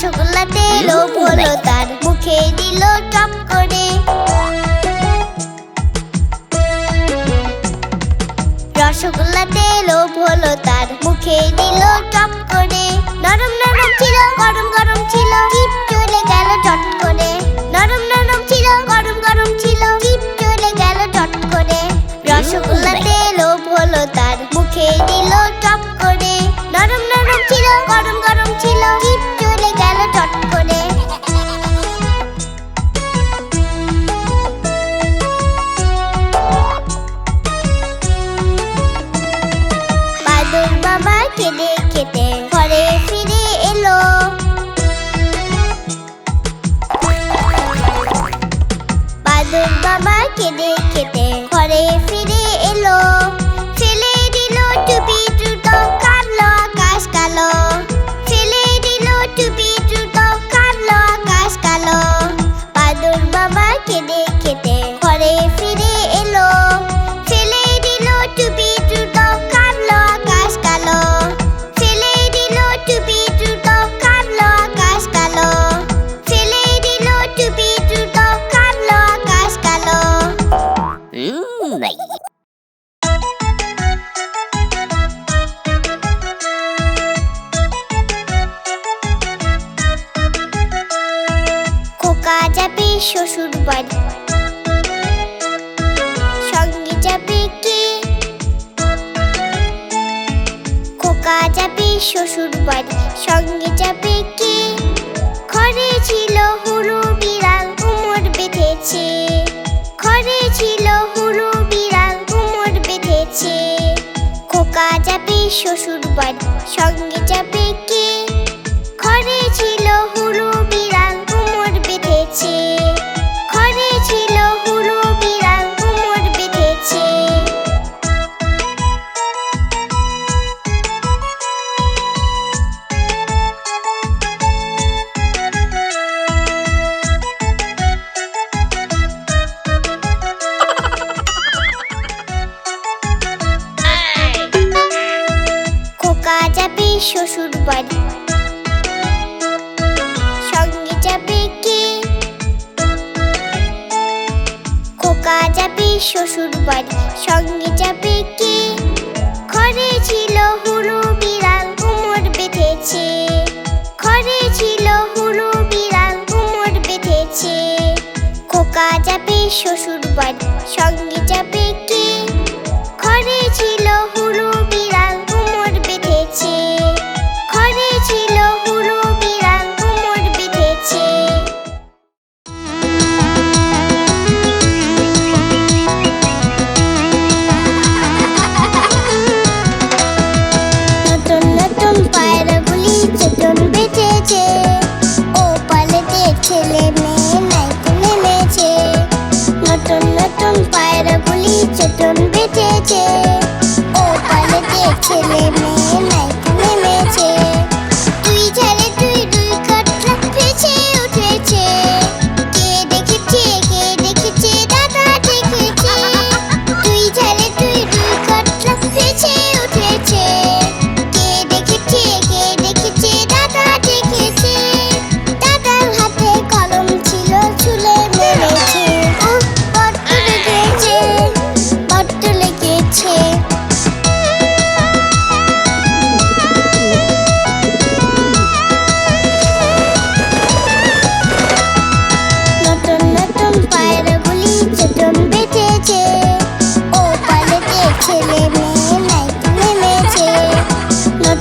রসগোল্লাতে এলো বলো তার মুখে দিল টপ করে। রসগোল্লাতে এলো বলো তার মুখে দিল টপ করে। নরম নরম ছিল গরম গরম ছিল চলে গেল চট শ্বশুর বাড়ি সঙ্গে যাবে শ্বশুর বাড়ি সঙ্গে যাবে কে? খোকা যাবে শ্বশুর বাড়ি সঙ্গে যাবে কে? ঘরে ছিল হুড়ু বিড়াল কুমোর বেঁধেছে। ঘরে ছিল হুড়ু বিড়াল কুমোর বেঁধেছে। খোকা যাবে শ্বশুর বাড়ি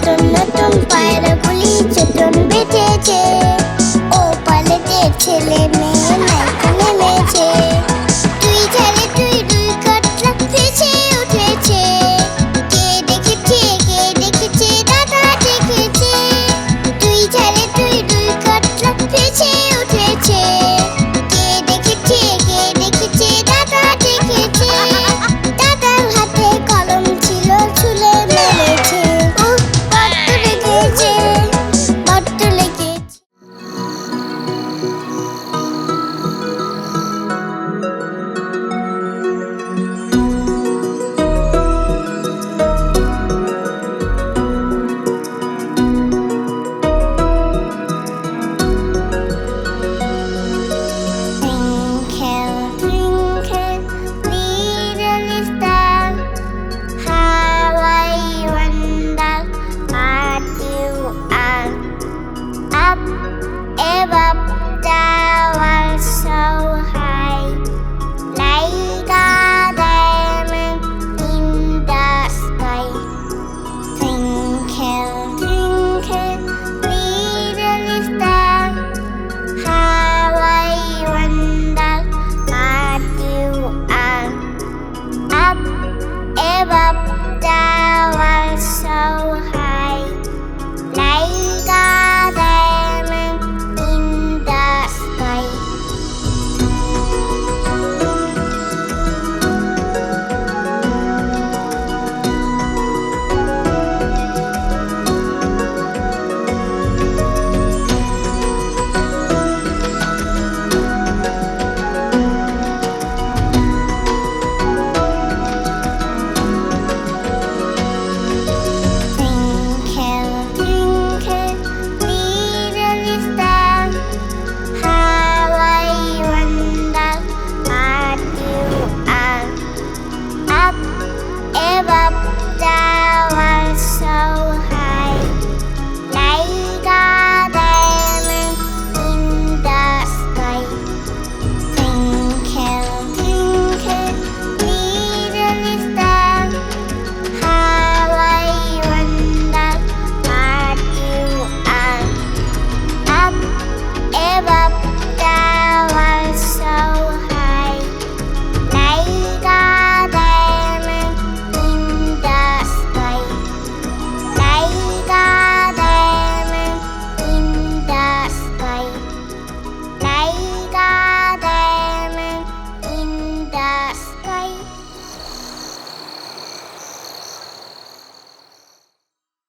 নতুন নতুন পায়রা গুলি চেতন বেঁচেছে।